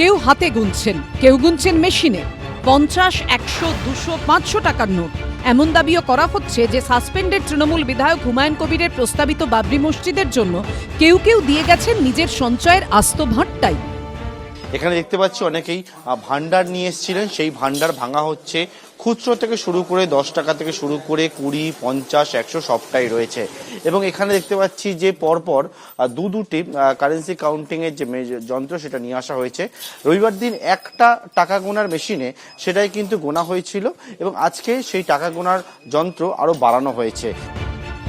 কেউ হাতে গুনছেন, কেউ গুনছেন মেশিনে। পঞ্চাশ, একশো, দুশো, পাঁচশো টাকার নোট। এমন দাবিও করা হচ্ছে যে সাসপেন্ডেড তৃণমূল বিধায়ক হুমায়ুন কবিরের প্রস্তাবিত বাবরি মসজিদের জন্য কেউ কেউ দিয়ে গেছেন নিজের সঞ্চয়ের আস্ত ভাঁটটাই এখানে দেখতে পাচ্ছি অনেকেই ভান্ডার নিয়ে এসেছিলেন, সেই ভান্ডার ভাঙা হচ্ছে খুচরো থেকে শুরু করে দশ টাকা থেকে শুরু করে কুড়ি, পঞ্চাশ, একশো সবটাই রয়েছে। এবং এখানে দেখতে পাচ্ছি যে পরপর দু দুটি কারেন্সি কাউন্টিংয়ের যে যন্ত্র সেটা নিয়ে আসা হয়েছে। রবিবার দিন একটা টাকা গোনার মেশিনে সেটাই কিন্তু গোনা হয়েছিল এবং আজকে সেই টাকা গোনার যন্ত্র আরও বাড়ানো হয়েছে।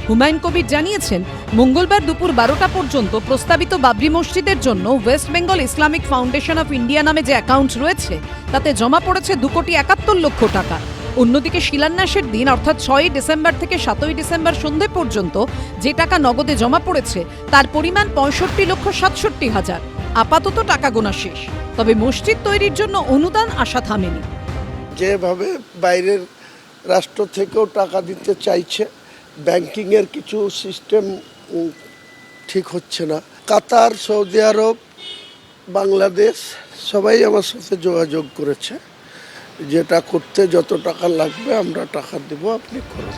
হুমায়ুন কবির জানিয়েছেন, মঙ্গলবার দুপুর বারোটা পর্যন্ত প্রস্তাবিত বাবরি মসজিদের জন্য West Bengal Islamic foundation of India নামে যে অ্যাকাউন্ট রয়েছে, তাতে জমা পড়েছে দু কোটি একাত্তর লক্ষ টাকা। অন্যদিকে শিলান্যাসের দিন, অর্থাৎ ছয়ই ডিসেম্বর থেকে সাতই ডিসেম্বর সন্ধে পর্যন্ত যে টাকা নগদে জমা পড়েছে, তার পরিমাণ পঁয়ষট্টি লক্ষ সাতষট্টি হাজার। আপাতত টাকা গোনা শেষ। তবে মসজিদ তৈরির জন্য অনুদান আশা থামেনি। যেভাবে বাইরের রাষ্ট্র থেকেও টাকা দিতে চাইছে ব্যাংকিংয়ের কিছু সিস্টেম ঠিক হচ্ছে না। কাতার সৌদি আরব বাংলাদেশ সবাই আমার সাথে যোগাযোগ করেছে। যেটা করতে যত টাকা লাগবে আমরা টাকা দেবো আপনি করুন।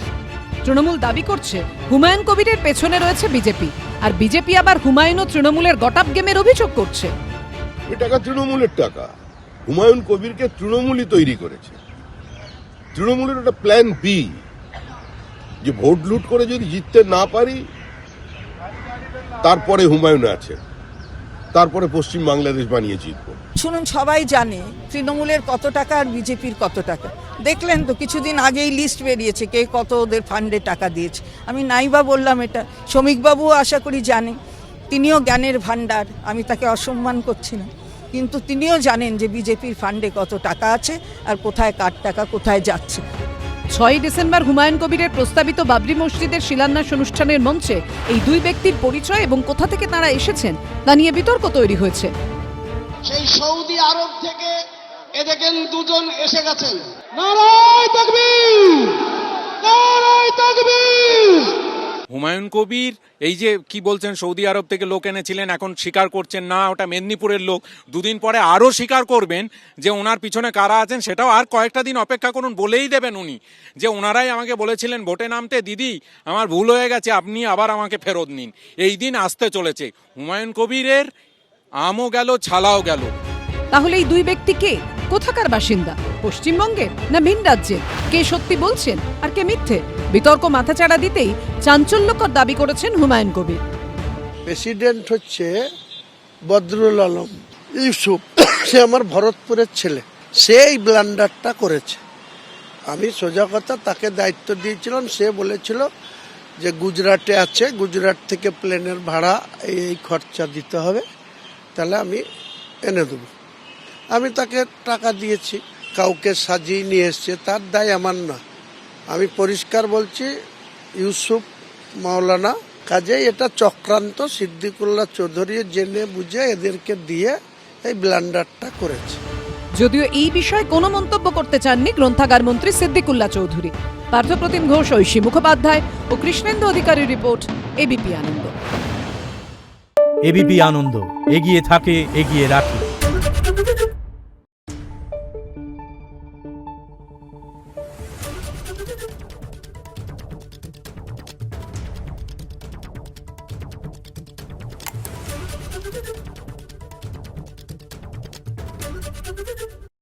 তৃণমূল দাবি করছে হুমায়ুন কবিরের পেছনে রয়েছে বিজেপি। আর বিজেপি আবার হুমায়ুন ও তৃণমূলের গটাপ গেমের অভিযোগ করছে। ওই টাকা তৃণমূলের টাকা। হুমায়ুন কবিরকে তৃণমূলই তৈরি করেছে। তৃণমূলের একটা প্ল্যান বি যে ভোট লুট করে যদি জিততে না পারি, তারপরে হুমায়ুন আছে। তারপরে পশ্চিম বাংলাদেশ বানিয়ে জিতবো। শুনুন, সবাই জানে তৃণমূলের কত টাকা আর বিজেপির কত টাকা। দেখলেন তো, কিছুদিন আগেই লিস্ট বেরিয়েছে কে কত ওদের ফান্ডে টাকা দিয়েছে। আমি নাইবা বললাম এটা। শ্রমিকবাবুও আশা করি জানে তিনিও জ্ঞানের ভাণ্ডার, আমি তাকে অসম্মান করছি না। কিন্তু তিনিও জানেন যে বিজেপির ফান্ডে কত টাকা আছে আর কোথায় কার টাকা, কোথায় যাচ্ছে। ছয়ই ডিসেম্বর হুমায়ুন কবিরের প্রস্তাবিত বাবরি মসজিদের শিলান্যাস অনুষ্ঠানের মঞ্চে এই দুই ব্যক্তির পরিচয় এবং কোথা থেকে তারা এসেছেন তা নিয়ে বিতর্ক তৈরি হয়েছে। সেই সৌদি আরব থেকে এ দেখেন দুজন এসে গেছেন। নারায় তাকবীর! নারায় তাকবীর! হুমায়ুন কবির, এই যে কি বলছেন, সৌদি আরব থেকে লোক এনেছিলেন, এখন স্বীকার করছেন, না, ওটা মেদিনীপুরের লোক। দুদিন পরে আরও স্বীকার করবেন যে ওনার পিছনে কারা আছেন, সেটাও আর কয়েকটা দিন অপেক্ষা করুন, বলেই দেবেন উনি যে ওনারাই আমাকে বলেছিলেন, ভোটে নামতে, দিদি, আমার ভুল হয়ে গেছে, আপনি আবার আমাকে ফেরত নিন। এই দিন আসতে চলেছে। হুমায়ুন কবিরের আমও গেল, ছালাও গেল। তাহলে এই দুই ব্যক্তি কে? কোথাকার বাসিন্দা? পশ্চিমবঙ্গের না ভিন রাজ্যের? কে সত্যি বলছেন আর কে মিথ্যে? বিতর্ক মাথাচাড়া দিতেই চাঞ্চল্যকর দাবি করেছেন হুমায়ুন কবির। প্রেসিডেন্ট হচ্ছে বদরুল আলম, ইউসুফ, সে আমার ভরতপুরের ছেলে। সে এই ব্লান্ডারটা করেছে। আমি সোজা কথা তাকে দায়িত্ব দিয়েছিলাম, সে বলেছিল যে গুজরাটে আছে, গুজরাট থেকে প্লেনের ভাড়া এই খরচা দিতে হবে, তাহলে আমি এনে দেবো। আমি তাকে টাকা দিয়েছি, কাউকে সাজিয়ে নিয়ে এসছে, তার দায় আমার না। আমি পরিষ্কার বলছি ইউসুফ মাওলানা কাজে এটা চক্রান্ত সিদ্দিকুল্লাহ চৌধুরী জেনে বুঝে এদেরকে দিয়ে এই ব্লান্ডারটা করেছে। যদিও এই বিষয়ে কোনো মন্তব্য করতে চাননি গ্রন্থাগার মন্ত্রী সিদ্দিকুল্লাহ চৌধুরী। পার্থপ্রতিম ঘোষ ঐশী মুখোপাধ্যায় ও Krishnendu Adhikari report ABP Ananda. ABP Ananda এগিয়ে থাকে এগিয়ে রাখে। Thank you.